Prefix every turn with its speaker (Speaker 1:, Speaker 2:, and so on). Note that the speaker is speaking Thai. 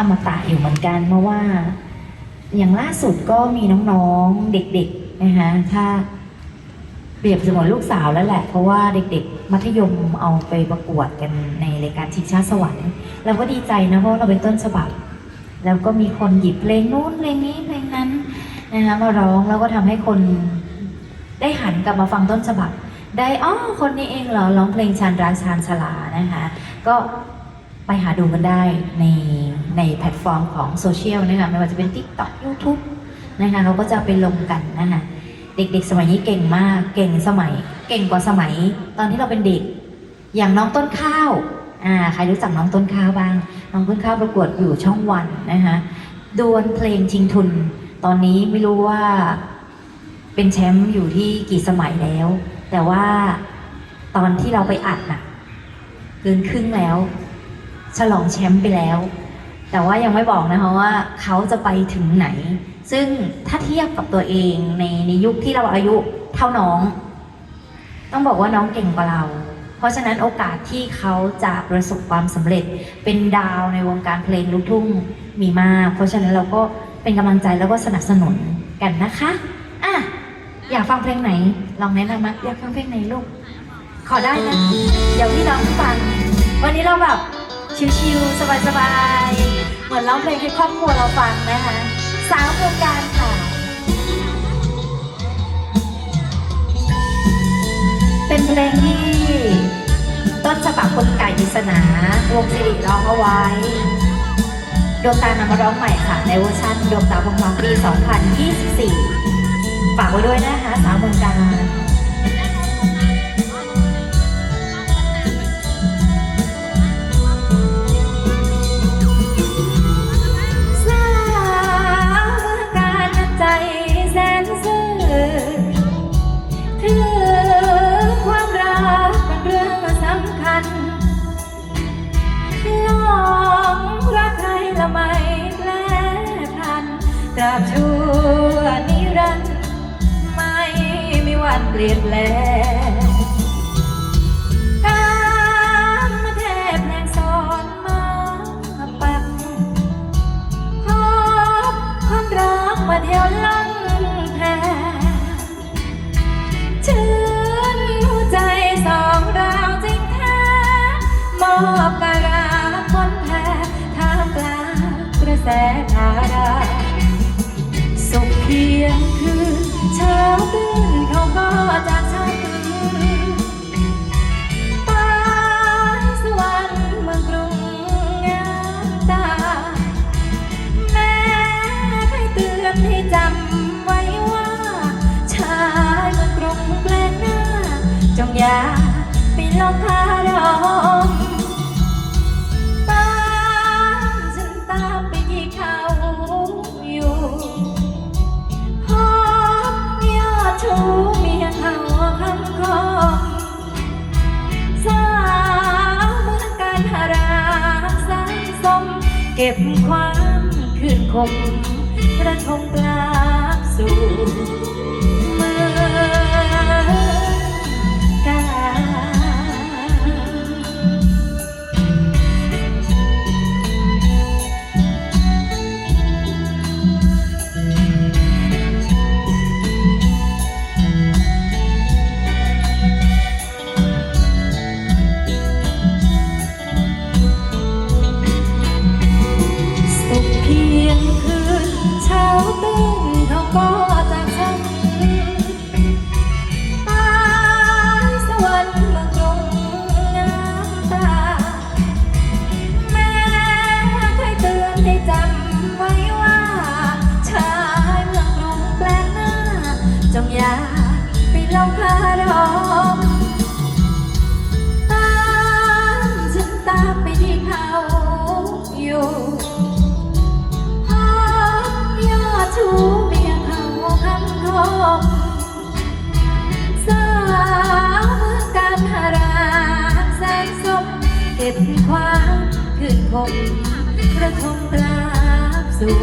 Speaker 1: อมตะอยู่เหมือนกัน เพราะว่า อย่างล่าสุดก็มีน้องๆเด็กๆนะคะถ้าเปรียบเสมือนลูกสาวแล้วแหละ เพราะว่าเด็กๆ มัธยมเอาไปประกวดกันในรายการชิงชาติสวรรค์เราก็ดีใจนะเพราะเราเป็นต้นฉบับ แล้วก็มีคนหยิบเพลงนู้นเพลงนี้เพลงนั้นนะคะมาร้องแล้วก็ทำให้คนได้หันกลับมาฟังต้นฉบับ ได้อ๋อคนนี้เองเหรอร้องเพลงชานราชานชลานะคะ ก็ไปหาดูกันได้ใน ในแพลตฟอร์มของโซเชียลนะคะไม่ว่าจะเป็น TikTok YouTube นะคะเขาก็จะไปลงกันนะคะเด็กๆ สมัยนี้เก่งมากเก่งสมัย เก่งกว่าสมัย ตอนที่เราเป็นเด็ก อย่างน้องต้นข้าวอ่าใครรู้จักน้องต้นข้าวบ้าง น้องต้นข้าวประกวดอยู่ช่องวันนะคะดวลเพลงชิงทุน ตอนนี้ไม่รู้ว่าเป็นแชมป์อยู่ที่กี่สมัยแล้ว แต่ว่าตอนที่เราไปอัดน่ะเกินครึ่งแล้ว ฉลองแชมป์ไปแล้ว แต่ว่ายังไม่บอกนะคะว่าเขาจะไปถึงไหน ซึ่งถ้าเทียบกับตัวเองในในยุคที่เราอายุเท่าน้อง ต้องบอกว่าน้องเก่งกว่าเรา เพราะฉะนั้นโอกาสที่เขาจะประสบความสำเร็จเป็นดาวในวงการเพลงลูกทุ่งมีมาก เพราะฉะนั้นเราก็เป็นกำลังใจแล้วก็สนับสนุนกันนะคะอะอยากฟังเพลงไหน ลองแนะนำมาอยากฟังเพลงไหนลูก ขอได้นะ เดี๋ยวพี่น้องฟัง วันนี้เราแบบ ชิวๆสบายๆ เหมือนร้องเพลงให้ครอบครัวเราฟังนะคะสาววงการค่ะ เป็นเพลงที่ต้นฉบับคนไก่ปริศนาวงสิริร้องเอาไว้ ดวงตานำมาร้องใหม่ค่ะ ในเวอร์ชันดวงตาพงวังปี 2024 ฝากไว้ด้วยนะคะสาวเมืองการ รันดร์ไม่มีวันเปลี่ยนแปลง เพียงคืนเช้าตื่นเขาก็จากฉันไปสวรรค์เมืองกรุงงามตา แม่ให้เตือนให้จำไว้ว่า ชายเมืองกรุงแปลกหน้า จงอย่าไปลองคา สายสม เก็บความคืนคมกระทงปลาบสู่ คมกระทงกลาบสู่